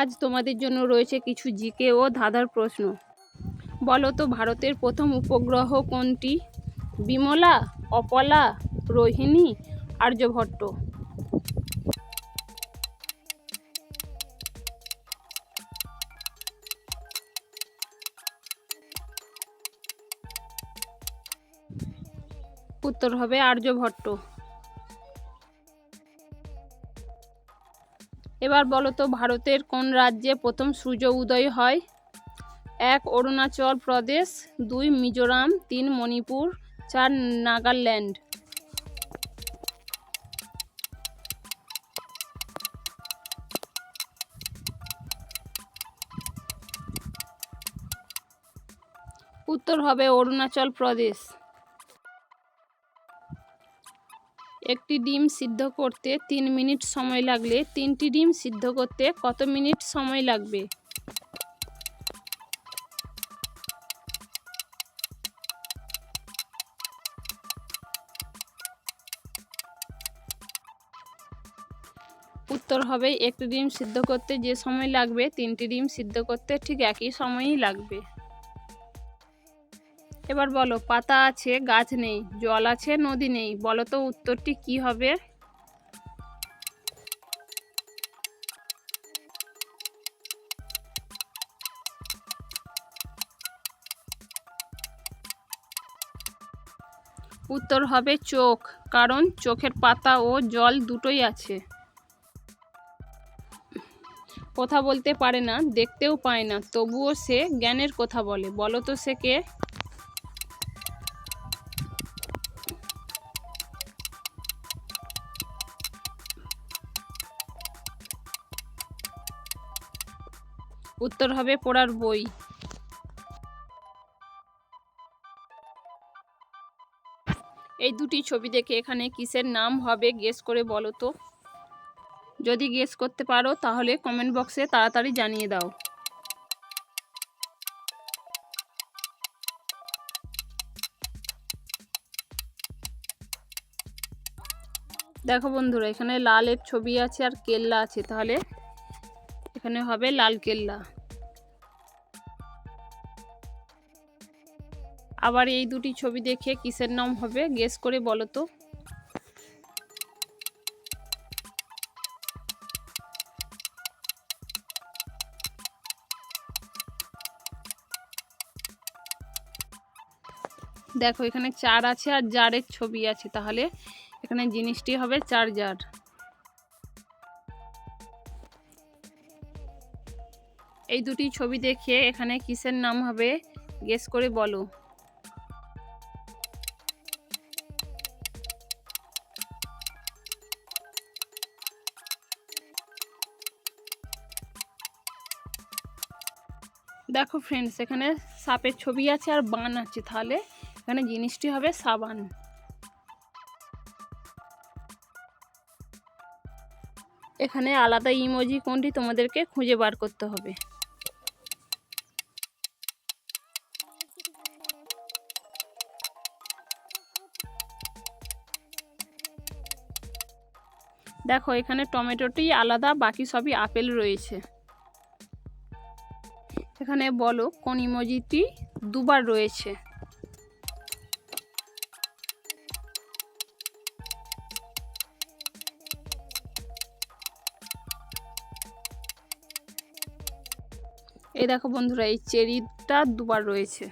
আজ তোমাদের জন্য রয়েছে কিছু জিকে ও ধাঁধার প্রশ্ন। বলো তো, ভারতের প্রথম উপগ্রহ কোনটি? বিমলা, অপলা, রোহিণী, আর্যভট্ট। উত্তর হবে আর্যভট্ট। এবার বলো তো, ভারতের কোন রাজ্যে প্রথম সূর্য উদয় হয়? এক, অরুণাচল প্রদেশ, দুই, মিজোরাম, তিন, মণিপুর, চার, নাগাল্যান্ড। উত্তর হবে অরুণাচল প্রদেশ। একটি ডিম সিদ্ধ করতে তিন মিনিট সময় লাগলে তিনটি ডিম সিদ্ধ করতে কত মিনিট সময় লাগবে? উত্তর হবে একটি ডিম সিদ্ধ করতে যে সময় লাগবে, তিনটি ডিম সিদ্ধ করতে ঠিক একই সময়ই লাগবে। এবার বলো, পাতা আছে, গাছ নেই, জল আছে, নদী নেই, বলো তো উত্তরটি কি হবে? উত্তর হবে চোখ, কারণ চোখের পাতা ও জল দুটোই আছে। কথা বলতে পারে না, দেখতেও পায় না, তবুও সে জ্ঞানের কথা বলে। বলো তো সে কে? উত্তর হবে পড়ার বই। এই দুটি ছবি দেখে এখানে কিসের নাম হবে গেস করে বলো তো। যদি গেস করতে পারো তাহলে কমেন্ট বক্সে তাড়াতাড়ি জানিয়ে দাও। দেখো বন্ধুরা, এখানে লালের ছবি আছে আর কেল্লা আছে, তাহলে এখানে হবে লাল কেল্লা। আবার এই দুটি ছবি দেখে কিসের নাম হবে গেস করে বলো তো। দেখো এখানে চার আছে আর জারের ছবি আছে, তাহলে এখানে জিনিসটি হবে চার এই দুটি ছবি দেখে এখানে কিসের নাম হবে? গেস করে বলো। দেখো ফ্রেন্ডস এখানে সাপের ছবি আছে আর বান আছে। তাহলে এখানে জিনিসটি হবে সাবান। এখানে আলাদা ইমোজি কোনটি তোমাদেরকে খুঁজে বার করতে হবে। দেখো, এখানে টমেটোটি আলাদা, বাকি সবই আপেল রয়েছে। এখানে বলো, কোন ইমোজিটি দুবার রয়েছে? এই দেখো বন্ধুরা, এই চেরিটা দুবার রয়েছে।